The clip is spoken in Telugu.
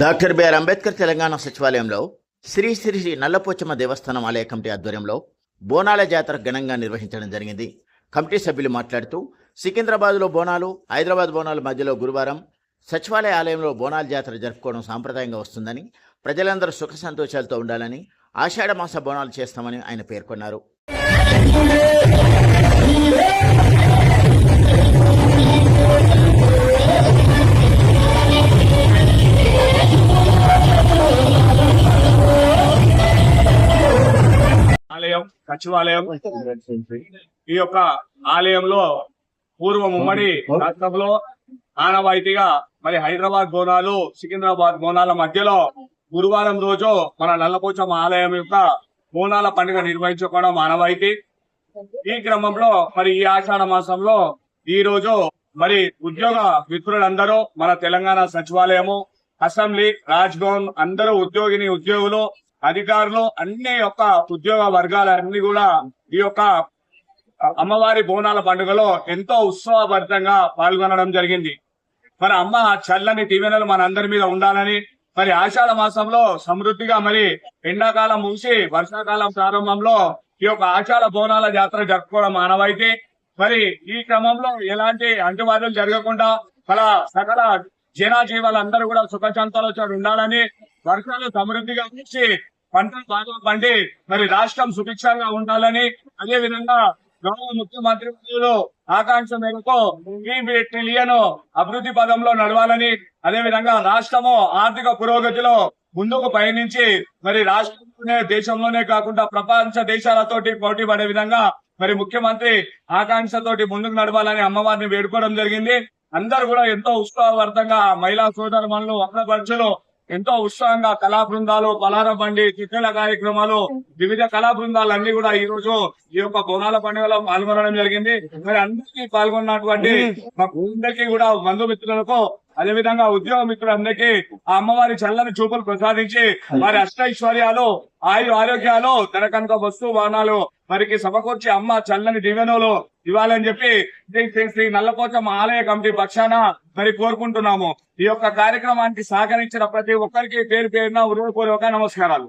డాక్టర్ బిఆర్ అంబేద్కర్ తెలంగాణ సచివాలయంలో శ్రీ శ్రీ శ్రీ నల్లపోచమ్మ దేవస్థానం ఆలయ కమిటీ ఆధ్వర్యంలో బోనాల జాతర ఘనంగా నిర్వహించడం జరిగింది. కమిటీ సభ్యులు మాట్లాడుతూ సికింద్రాబాద్లో బోనాలు హైదరాబాద్ బోనాల మధ్యలో గురువారం సచివాలయ ఆలయంలో బోనాల జాతర జరుపుకోవడం సాంప్రదాయంగా వస్తుందని ప్రజలందరూ సుఖ సంతోషాలతో ఉండాలని ఆషాఢ మాస బోనాలు చేస్తామని ఆయన పేర్కొన్నారు. ఆలయం సచివాలయం. ఈ యొక్క ఆలయంలో పూర్వం ఉమ్మడి రాష్ట్రంలో ఆనవాయితీగా మరి హైదరాబాద్ బోనాలు సికింద్రాబాద్ బోనాల మధ్యలో గురువారం రోజు మన నల్లపోచమ్మ ఆలయం యొక్క బోనాల పండుగ నిర్వహించుకోవడం ఆనవాయితీ. ఈ క్రమంలో మరి ఈ ఆషాఢ మాసంలో ఈ రోజు మరి ఉద్యోగ మిత్రులందరూ మన తెలంగాణ సచివాలయము అసెంబ్లీ రాజ్ భవన్ అందరూ ఉద్యోగిని ఉద్యోగులు అధికారులు అన్ని యొక్క ఉద్యోగ వర్గాలన్నీ కూడా ఈ యొక్క అమ్మవారి బోనాల పండుగలో ఎంతో ఉత్సవభరితంగా పాల్గొనడం జరిగింది. మరి అమ్మ చల్లని దీవెనలు మన అందరి మీద ఉండాలని మరి ఆషాఢ మాసంలో సమృద్ధిగా మరి ఎండాకాలం ముగిసి వర్షాకాలం ప్రారంభంలో ఈ యొక్క ఆషాఢ బోనాల జాతర జరుపుకోవడం ఆనవాయితీ మరి ఈ క్రమంలో ఎలాంటి అంటువ్యాధులు జరగకుండా మన సకల జనాజీవాలందరూ కూడా సుఖశాంతాలు ఉండాలని వర్షాలు సమృద్ధిగా ముగిసి పంటలు బాగా పండి మరి రాష్ట్రం సుభిక్షంగా ఉండాలని అదే విధంగా గౌరవ ముఖ్యమంత్రి ఆకాంక్ష మేరకు ట్రిలియన్ అభివృద్ధి పదంలో నడవాలని అదే విధంగా రాష్ట్రము ఆర్థిక పురోగతిలో ముందుకు పయనించి మరి రాష్ట్రంలోనే దేశంలోనే కాకుండా ప్రపంచ దేశాలతోటి పోటీ పడే విధంగా మరి ముఖ్యమంత్రి ఆకాంక్షతోటి ముందుకు నడవాలని అమ్మవారిని వేడుకోవడం జరిగింది. అందరు కూడా ఎంతో ఉత్సాహవర్తంగా మహిళా సోదరులు అగ్రపక్షులు ఎంతో ఉత్సాహంగా కళా బృందాలు పలార బండి చిత్రాల కార్యక్రమాలు వివిధ కళా బృందాలు అన్ని కూడా ఈ రోజు ఈ యొక్క బోనాల పండుగలో పాల్గొనడం జరిగింది. మరి అందరికీ పాల్గొన్నటువంటి మా అందరికీ కూడా బంధుమిత్రులకు అదే విధంగా ఉద్యోగ మిత్రులందరికీ ఆ అమ్మవారి చల్లని చూపులు ప్రసాదించి వారి అష్టైశ్వర్యాలు ఆయు ఆరోగ్యాలు తన కనుక వస్తు వాహనాలు వారికి సమకూర్చి అమ్మ చల్లని దివ్యనులు ఇవ్వాలని చెప్పి శ్రీ శ్రీ శ్రీ నల్లపోచమ్మ ఆలయ కమిటీ పక్షాన మరి కోరుకుంటున్నాము. ఈ యొక్క కార్యక్రమానికి సహకరించిన ప్రతి ఒక్కరికి పేరు పేరున ఉరువుపూర్వక నమస్కారాలు.